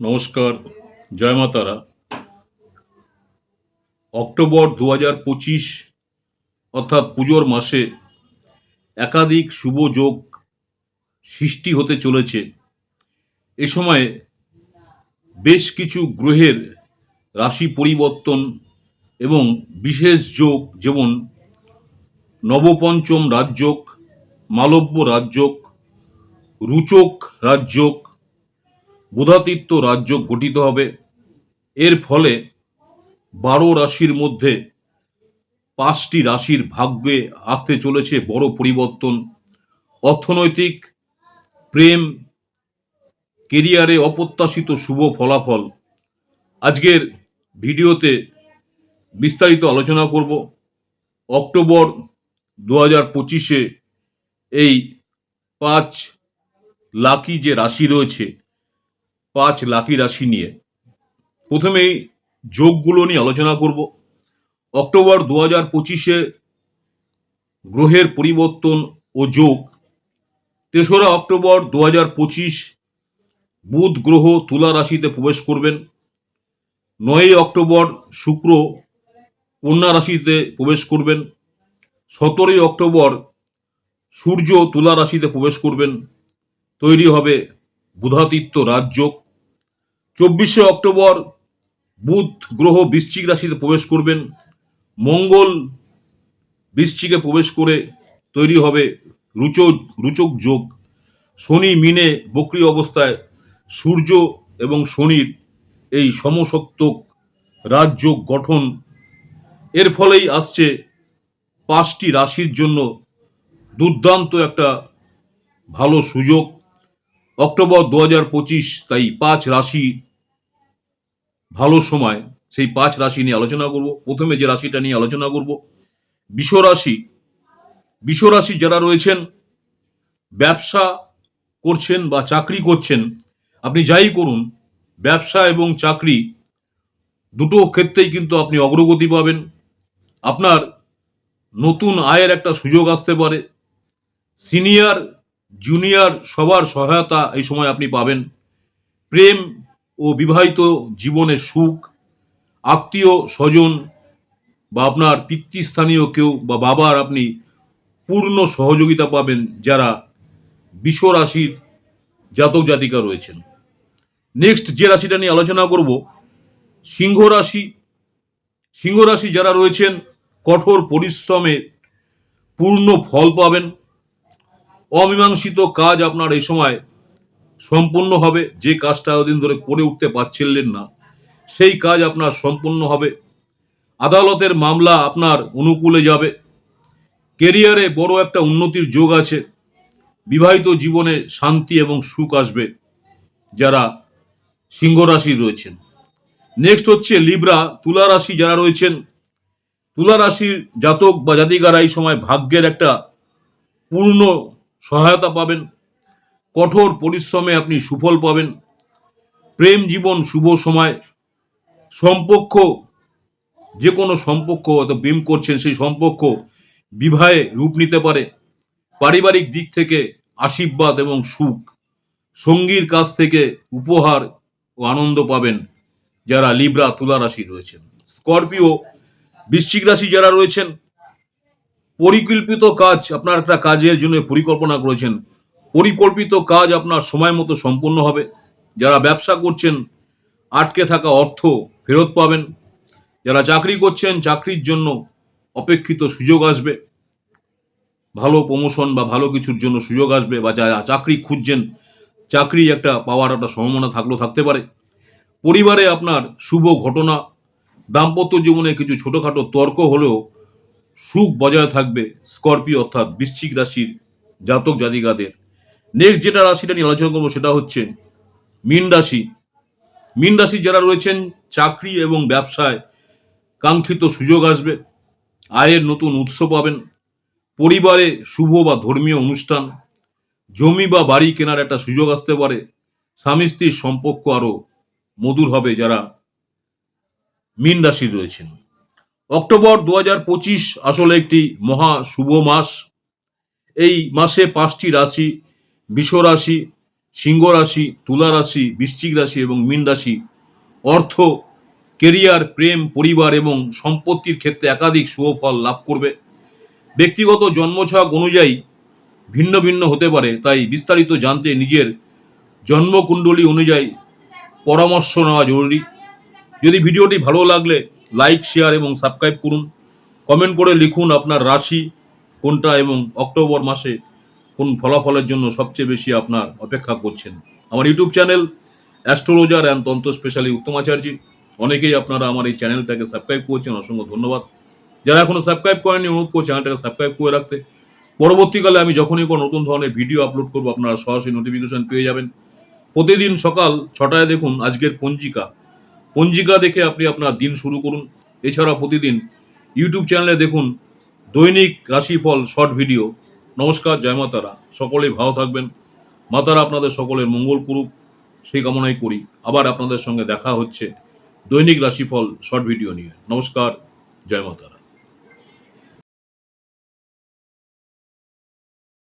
নমস্কার, জয় মা তারা। অক্টোবর দু হাজার পঁচিশ, অর্থাৎ পুজোর মাসে একাধিক শুভ যোগ সৃষ্টি হতে চলেছে। এ সময়ে বেশ কিছু গ্রহের রাশি পরিবর্তন এবং বিশেষ যোগ যেমন নবপঞ্চম রাজযোগ, মালব্য রাজযোগ, রুচক রাজযোগ বুধাতীর্থ রাজ্য গঠিত হবে। এর ফলে বারো রাশির মধ্যে পাঁচটি রাশির ভাগ্যে আসতে চলেছে বড় পরিবর্তন। অর্থনৈতিক প্রেম, কেরিয়ারে অপ্রত্যাশিত শুভ ফলাফল। আজকের ভিডিওতে বিস্তারিত আলোচনা করব। অক্টোবর দু হাজার পঁচিশে এই পাঁচ লাকি যে রাশি রয়েছে পাঁচ লাকি রাশি নিয়ে। প্রথমেই যোগগুলো নিয়ে আলোচনা করব। অক্টোবর দু হাজার পঁচিশে গ্রহের পরিবর্তন ও যোগ। তেসরা অক্টোবর দু হাজার পঁচিশ বুধ গ্রহ তুলা রাশিতে প্রবেশ করবেন। নয়ই অক্টোবর শুক্র কন্যা রাশিতে প্রবেশ করবেন। সতেরোই অক্টোবর সূর্য তুলা রাশিতে প্রবেশ করবেন। তৈরি হবে বুধাদিত্য রাজযোগ। চব্বিশে অক্টোবর বুধ গ্রহ বৃশ্চিক রাশিতে প্রবেশ করবেন। মঙ্গল বৃশ্চিকে প্রবেশ করে তৈরি হবে রুচক রুচক যোগ। শনি মিনে বক্রি অবস্থায় সূর্য এবং শনির এই সমসত্বক রাজযোগ গঠন। এর ফলেই আসছে পাঁচটি রাশির জন্য দুর্দান্ত একটা ভালো সুযোগ। অক্টোবর দু হাজার পঁচিশ, তাই পাঁচ রাশি ভালো সময় সেই পাঁচ রাশি নিয়ে আলোচনা করব। প্রথমে যে রাশিটা নিয়ে আলোচনা করব, বিষ রাশি। বিষ রাশি যারা রয়েছেন, ব্যবসা করছেন বা চাকরি করছেন, আপনি যাই করুন, ব্যবসা এবং চাকরি দুটো ক্ষেত্রেই কিন্তু আপনি অগ্রগতি পাবেন। আপনার নতুন আয়ের একটা সুযোগ আসতে পারে। সিনিয়র, জুনিয়র সবার সহায়তা এই সময় আপনি পাবেন। প্রেম ও বিবাহিত জীবনে সুখ, আত্মীয় স্বজন বা আপনার পিতৃস্থানীয় কেউ বা বাবার আপনি পূর্ণ সহযোগিতা পাবেন যারা বিষ রাশির জাতক জাতিকা রয়েছেন। নেক্সট যে রাশিটা নিয়ে আলোচনা করব, সিংহ রাশি। সিংহ রাশি যারা রয়েছেন, কঠোর পরিশ্রমে পূর্ণ ফল পাবেন। অমীমাংসিত কাজ আপনার এই সময় সম্পূর্ণ হবে, যে কাজটা এতদিন ধরে করে উঠতে পারছিলেন না, সেই কাজ আপনার সম্পূর্ণ হবে। আদালতের মামলা আপনার অনুকূলে যাবে। কেরিয়ারে বড় একটা উন্নতির যোগ আছে। বিবাহিত জীবনে শান্তি এবং সুখ আসবে, যারা সিংহ রাশি রয়েছেন। নেক্সট হচ্ছে লিব্রা তুলা রাশি যারা রয়েছেন, তুলা রাশির জাতক বা জাতিকারা এই সময় ভাগ্যের একটা পূর্ণ সহায়তা পাবেন। কঠোর পরিশ্রমে আপনি সুফল পাবেন। প্রেম জীবন শুভ সময়। সম্পর্ক যে কোনো সম্পর্ক অত প্রেম করছেন, সেই সম্পর্ক বিবাহে রূপ নিতে পারে। পারিবারিক দিক থেকে আশীর্বাদ এবং সুখ। সঙ্গীর কাছ থেকে উপহার ও আনন্দ পাবেন যারা লিব্রা তুলা রাশি রয়েছেন। স্করপিও, বৃশ্চিক রাশি যারা রয়েছেন, পরিকল্পিত কাজ, আপনার একটা কাজের জন্য পরিকল্পনা করেছেন। পরিকল্পিত কাজ আপনার সময় মতো সম্পূর্ণ হবে। যারা ব্যবসা করছেন, আটকে থাকা অর্থ ফেরত পাবেন। যারা চাকরি করছেন, চাকরির জন্য অপেক্ষিত সুযোগ আসবে। ভালো প্রমোশন বা ভালো কিছুর জন্য সুযোগ আসবে বা যারা চাকরি খুঁজছেন, চাকরি একটা পাওয়ার একটা সম্ভাবনা থাকলেও থাকতে পারে। পরিবারে আপনার শুভ ঘটনা, দাম্পত্য জীবনে কিছু ছোটোখাটো তর্ক হলেও সুখ বজায় থাকবে। স্করপিও অর্থাৎ বৃশ্চিক রাশির জাতক জাতিকাদের। নেক্সট যেটা রাশিটা নিয়ে আলোচনা করব, সেটা হচ্ছে মীন রাশি। মীন রাশি যারা রয়েছেন, চাকরি এবং ব্যবসায় কাঙ্ক্ষিত সুযোগ আসবে, আয়ের নতুন উৎস পাবেন, পরিবারে শুভ বা ধর্মীয় অনুষ্ঠান, জমি বা বাড়ি কেনার একটা সুযোগ আসতে পারে, স্বামী স্ত্রীর সম্পর্ক আরও মধুর হবে যারা মীন রাশির রয়েছেন। অক্টোবর দু হাজার পঁচিশ আসলে একটি মহা শুভ মাস। এই মাসে পাঁচটি রাশি বিষ রাশি সিংহ রাশি তুলা রাশি বৃশ্চিক রাশি এবং মীন রাশি, অর্থ, কেরিয়ার, প্রেম, পরিবার এবং সম্পত্তির ক্ষেত্রে একাধিক শুভ ফল লাভ করবে। ব্যক্তিগত জন্মছক অনুযায়ী ভিন্ন ভিন্ন হতে পারে, তাই বিস্তারিত জানতে নিজের জন্মকুণ্ডলী অনুযায়ী পরামর্শ নেওয়া জরুরি। যদি ভিডিওটি ভালো লাগলে লাইক, শেয়ার এবং সাবস্ক্রাইব করুন। কমেন্ট করে লিখুন আপনার রাশি কোনটা এবং অক্টোবর মাসে কোন ফলাফলের জন্য সবচেয়ে বেশি আপনার অপেক্ষা করছেন? আমার YouTube channel, astrologer and tantra specially উত্তমাচার্যী অনেকেই আপনারা আমার এই চ্যানেলটাকে সাবস্ক্রাইব করছেন, অসংখ্য ধন্যবাদ। যারা এখনও সাবস্ক্রাইব করেননি, অনুরোধ করছি চ্যানেলটাকে সাবস্ক্রাইব করে রাখতে। পরবর্তীকালে আমি যখনই কোনো নতুন ধরনের ভিডিও আপলোড করব, আপনারা সরাসরি নোটিফিকেশন পেয়ে যাবেন। প্রতিদিন সকাল ছটায় দেখুন আজকের পঞ্জিকা। পঞ্জিকা দেখে আপনি আপনার দিন শুরু করুন। এছাড়া প্রতিদিন ইউটিউব চ্যানেলে দেখুন দৈনিক রাশিফল শর্ট ভিডিও নমস্কার, জয় মাতারা। সকলেই ভালো থাকবেন। মাতারা আপনাদের সকলের মঙ্গল করুক, সেই কামনাই করি। আবার আপনাদের সঙ্গে দেখা হচ্ছে দৈনিক রাশিফল শর্ট ভিডিও নিয়ে। নমস্কার, জয় মাতারা।